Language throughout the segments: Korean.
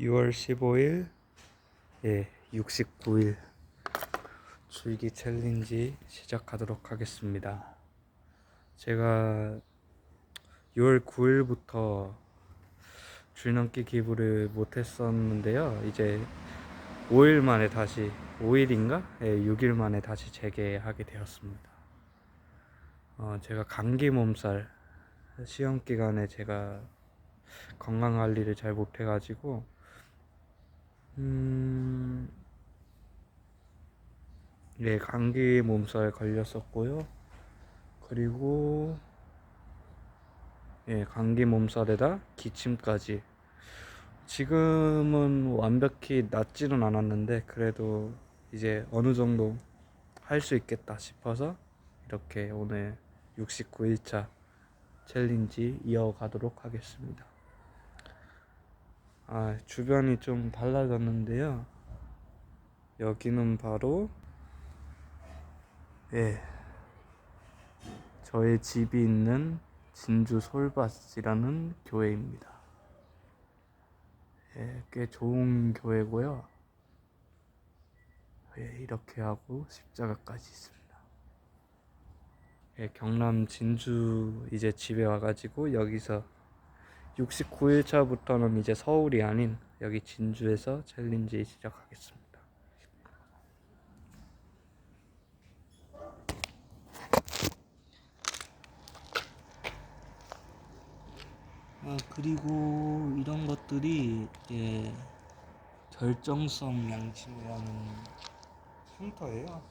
6월 15일, 예, 69일 줄기 챌린지 시작하도록 하겠습니다. 제가 6월 9일부터 줄넘기 기부를 못했었는데요. 이제 5일 만에 다시, 5일인가? 예, 6일 만에 다시 재개하게 되었습니다. 어, 제가 감기 몸살, 시험 기간에 제가 건강 관리를 잘 못해가지고 음, 네, 감기 몸살 걸렸었고요. 그리고 예, 감기 몸살에다 기침까지. 지금은 완벽히 낫지는 않았는데 그래도 이제 어느 정도 할 수 있겠다 싶어서 이렇게 오늘 69일차 챌린지 이어가도록 하겠습니다. 아, 주변이 좀 달라졌는데요. 여기는 바로 예. 저의 집이 있는 진주 솔밭이라는 교회입니다. 예, 꽤 좋은 교회고요. 예, 이렇게 하고 십자가까지 있습니다. 예, 경남 진주 이제 집에 와가지고 여기서 69일 차부터는 이제 서울이 아닌 여기 진주에서 챌린지 시작하겠습니다. 아 그리고 이런 것들이 예, 결정성 양심이라는 흉터예요.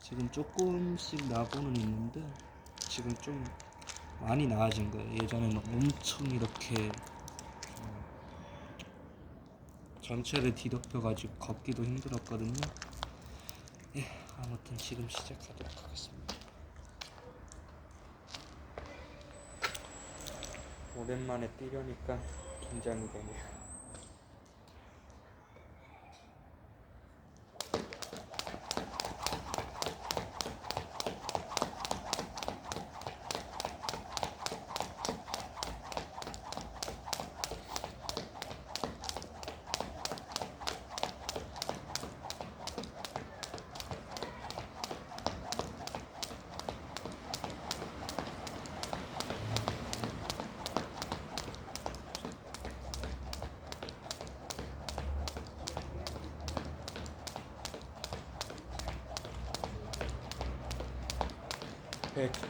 지금 조금씩 나고는 있는데 지금 좀 많이 나아진 거예요. 예전에는 엄청 이렇게 어, 전체를 뒤덮여가지고 걷기도 힘들었거든요. 예, 아무튼 지금 시작하도록 하겠습니다. 오랜만에 뛰려니까 긴장이 되네요. Peki.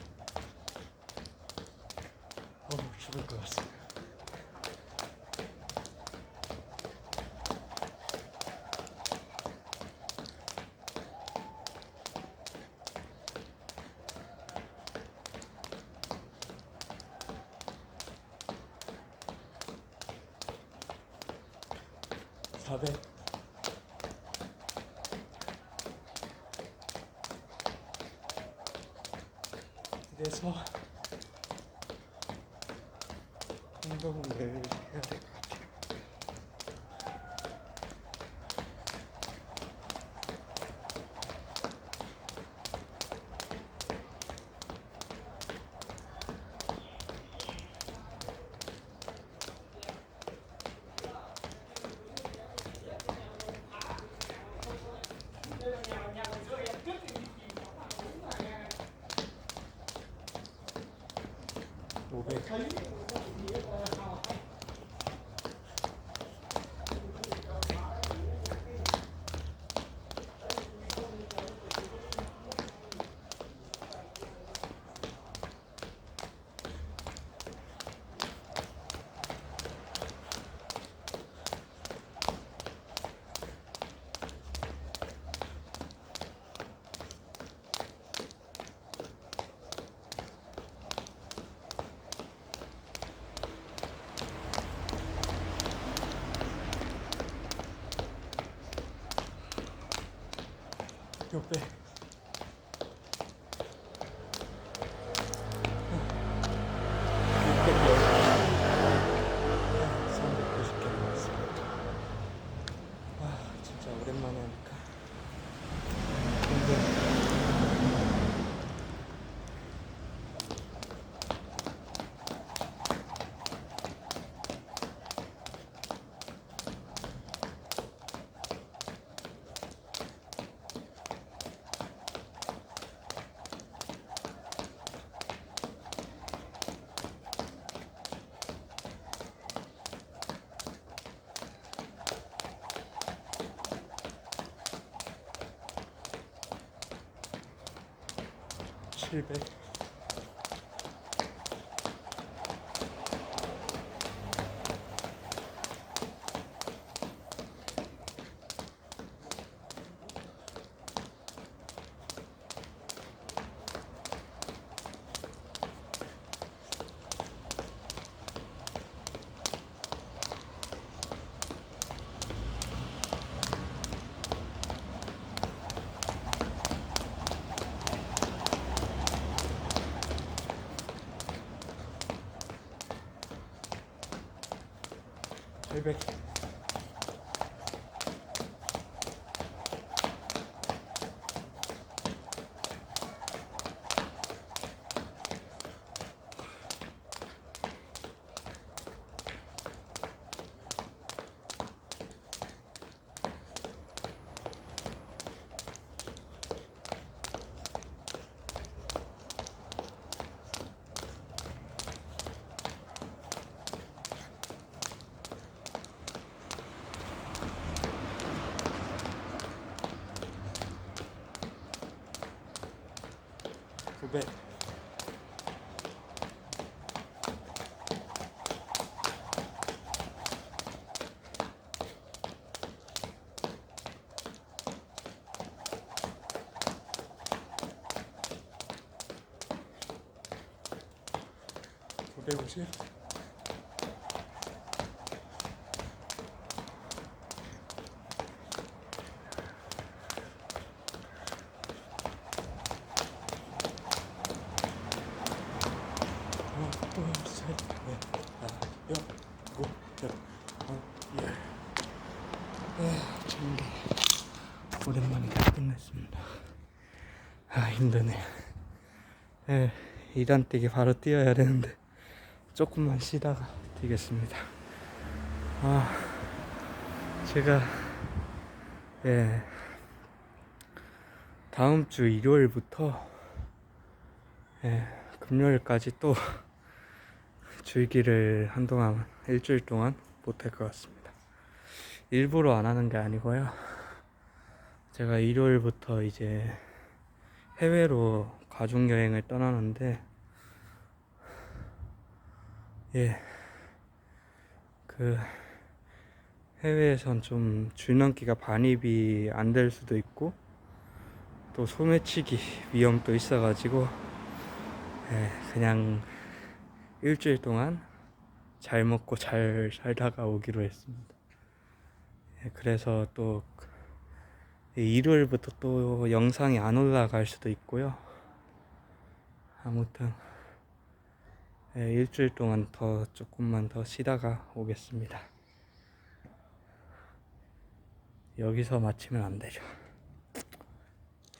밥에 그래서 운동을 해야 될것 같아요. 옆에 si Hadi bekle. べこれ教えて。 힘드네. 예, 2단 뛰기 바로 뛰어야 되는데, 조금만 쉬다가 뛰겠습니다. 아, 제가, 예, 다음 주 일요일부터, 예, 금요일까지 또 줄기를 한동안 일주일 동안 못할 것 같습니다. 일부러 안 하는 게 아니고요. 제가 일요일부터 이제 해외로 가족 여행을 떠나는데 예. 그 해외에선 좀 줄넘기가 반입이 안 될 수도 있고 또 소매치기 위험도 있어가지고 예, 그냥 일주일 동안 잘 먹고 잘 살다가 오기로 했습니다. 예, 그래서 또 일요일부터 또 영상이 안 올라갈 수도 있고요. 아무튼 예, 일주일 동안 더 조금만 더 쉬다가 오겠습니다. 여기서 마치면 안 되죠.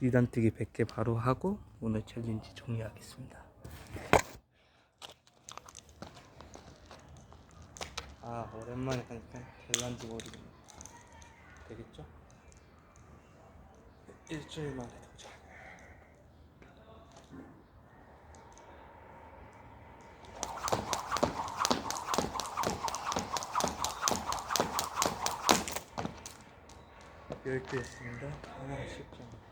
2단뛰기 100개 바로 하고 오늘 챌린지 종료하겠습니다. 아 오랜만에 하니까 될란지 모르겠네 되겠죠? 일주일 만에 도착. 열개 했습니다. 하나 쉽지 않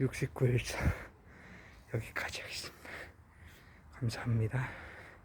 69일차 여기까지 하겠습니다. 감사합니다.